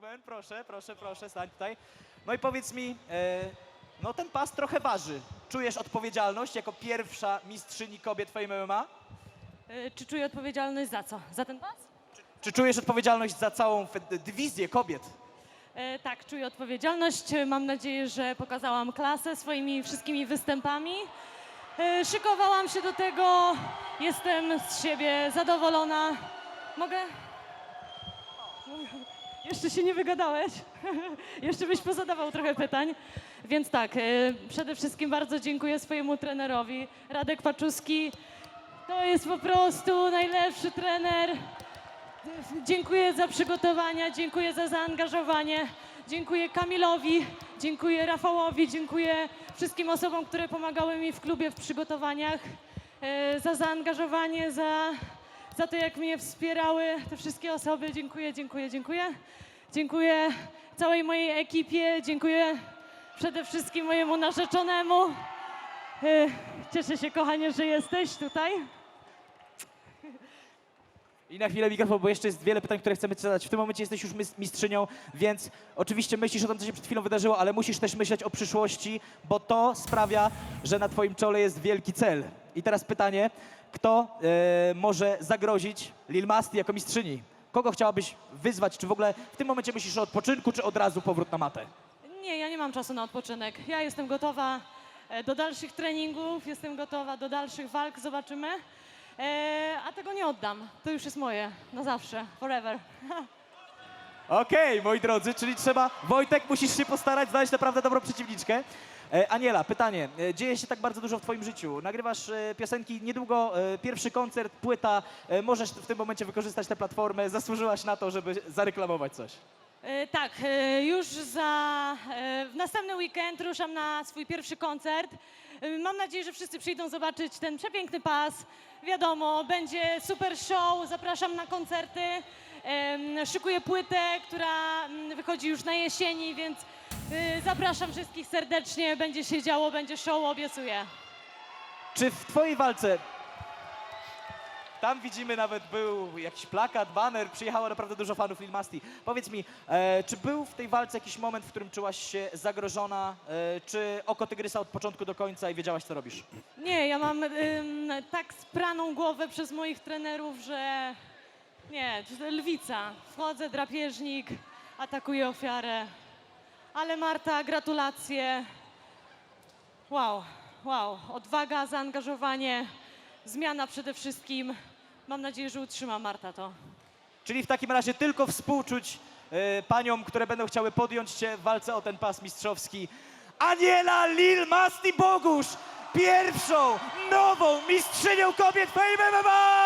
Rockman, proszę, proszę, proszę, stań tutaj. No i powiedz mi, e, no ten pas trochę waży. Czujesz odpowiedzialność jako pierwsza mistrzyni kobiet w MMA? E, Czy czuję odpowiedzialność za co? Za ten pas? Czy czujesz odpowiedzialność za całą fed- dywizję kobiet? E, tak, czuję odpowiedzialność. E, Mam nadzieję, że pokazałam klasę swoimi wszystkimi występami. E, szykowałam się do tego. Jestem z siebie zadowolona. Mogę? Jeszcze się nie wygadałeś. Jeszcze byś pozadawał trochę pytań. Więc tak, e, przede wszystkim bardzo dziękuję swojemu trenerowi. Radek Paczuski to jest po prostu najlepszy trener. Dziękuję za przygotowania, dziękuję za zaangażowanie, dziękuję Kamilowi, dziękuję Rafałowi, dziękuję wszystkim osobom, które pomagały mi w klubie w przygotowaniach, e, za zaangażowanie, za, za to, jak mnie wspierały te wszystkie osoby. Dziękuję, dziękuję, dziękuję. Dziękuję całej mojej ekipie, dziękuję przede wszystkim mojemu narzeczonemu. E, Cieszę się, kochanie, że jesteś tutaj. I na chwilę mikrofon, bo jeszcze jest wiele pytań, które chcemy ci zadać. W tym momencie jesteś już mis- mistrzynią, więc oczywiście myślisz o tym, co się przed chwilą wydarzyło, ale musisz też myśleć o przyszłości, bo to sprawia, że na twoim czole jest wielki cel. I teraz pytanie, kto e, może zagrozić Lil Masti jako mistrzyni? Kogo chciałabyś wyzwać? Czy w ogóle w tym momencie myślisz o odpoczynku, czy od razu powrót na matę? Nie, ja nie mam czasu na odpoczynek. Ja jestem gotowa e, do dalszych treningów, jestem gotowa do dalszych walk, zobaczymy. E, a tego nie oddam. To już jest moje, na zawsze, forever. Okej, moi drodzy, czyli trzeba. Wojtek, musisz się postarać znaleźć naprawdę dobrą przeciwniczkę. E, Aniela, pytanie. E, dzieje się tak bardzo dużo w Twoim życiu. Nagrywasz e, piosenki niedługo, e, pierwszy koncert, płyta. E, możesz w tym momencie wykorzystać tę platformę. Zasłużyłaś na to, żeby zareklamować coś. E, tak, e, już za e, w następny weekend ruszam na swój pierwszy koncert. Mam nadzieję, że wszyscy przyjdą zobaczyć ten przepiękny pas. Wiadomo, będzie super show, zapraszam na koncerty. Szykuję płytę, która mm, wychodzi już na jesieni, więc zapraszam wszystkich serdecznie. Będzie się działo, będzie show, obiecuję. Czy w Twojej walce. Tam widzimy nawet był jakiś plakat, baner, przyjechało naprawdę dużo fanów Lil Masti. Powiedz mi, e, czy był w tej walce jakiś moment, w którym czułaś się zagrożona, e, czy oko tygrysa od początku do końca i wiedziałaś, co robisz? Nie, ja mam ym, tak spraną głowę przez moich trenerów, że nie, lwica. Wchodzę, drapieżnik, atakuję ofiarę. Ale Marta, gratulacje. Wow, wow. Odwaga, zaangażowanie, zmiana przede wszystkim. Mam nadzieję, że utrzyma Marta to. Czyli w takim razie tylko współczuć e, paniom, które będą chciały podjąć się w walce o ten pas mistrzowski. Aniela Lil Masti Bogusz, pierwszą nową mistrzynią kobiet w MMA!